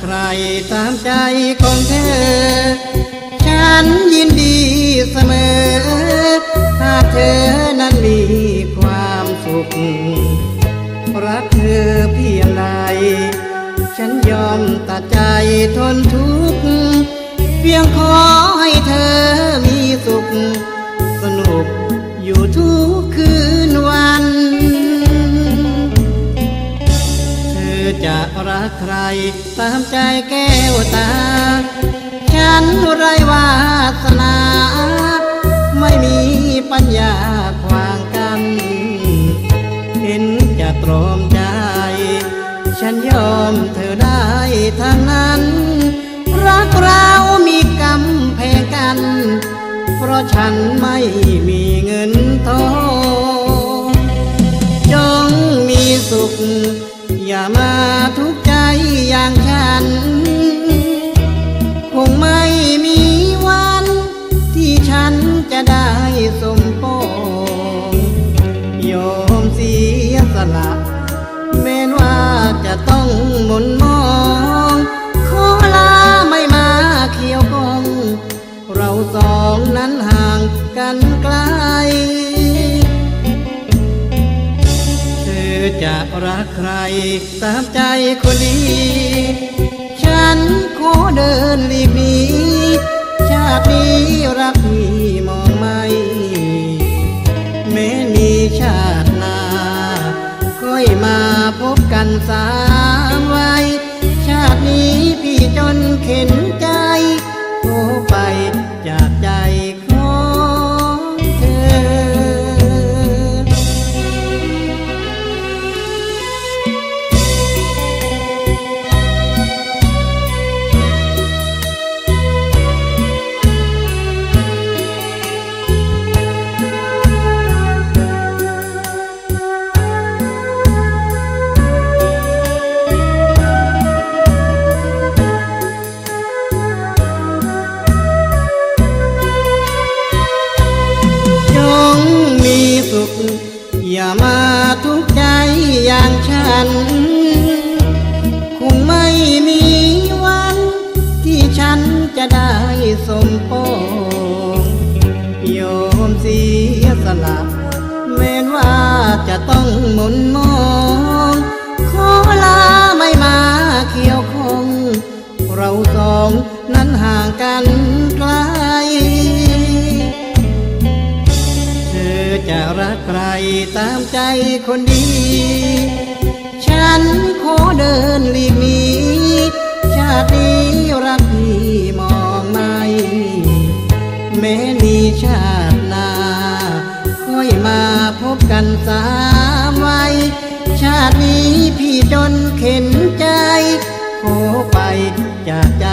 ใครตามใจของเธอ ฉันยินดีเสมอ ถ้าเธอนั้นมีความสุข รักเธอเพียงใด ฉันยอมตัดใจทนทุกข์ เพียงขอให้เธอ จะรักใคร ตามใจแก้วตา ฉันไรวาสนา ไม่มีปัญญาขวางกัน เห็นจะตรอมใจ ฉันยอมเธอได้ทางนั้น รักเรามีกำแพงกัน เพราะฉันไม่มีันคงไม่มีวัน ที่ฉันจะได้สมปองยอมเสียสละแม้นว่าจะต้องหมุนมองขอลาไม่มาเคียวกอง เราสองนั้นห่างกันไกล จะรักใคร ตามใจคนดี ฉันขอเดินลีบหนีชาตินี้รักพี่มองไม่ ฉัน คงไม่มีวัน ที่ฉันจะได้สมปองยอมเสียสละแม้นว่าจะต้องหมุนมอง ขอลาไม่มาเกี่ยวข้องเราสองนั้นห่างกันไกล เธอจะรักใครตามใจคนดี ฉันขอเดินหลีกหนีชาตินี้รักพี่มองไม่แม้มีชาติหน้าค่อยมาพบกันสามวัยชาตินี้พี่จนเข็นใจขอไปจากใจ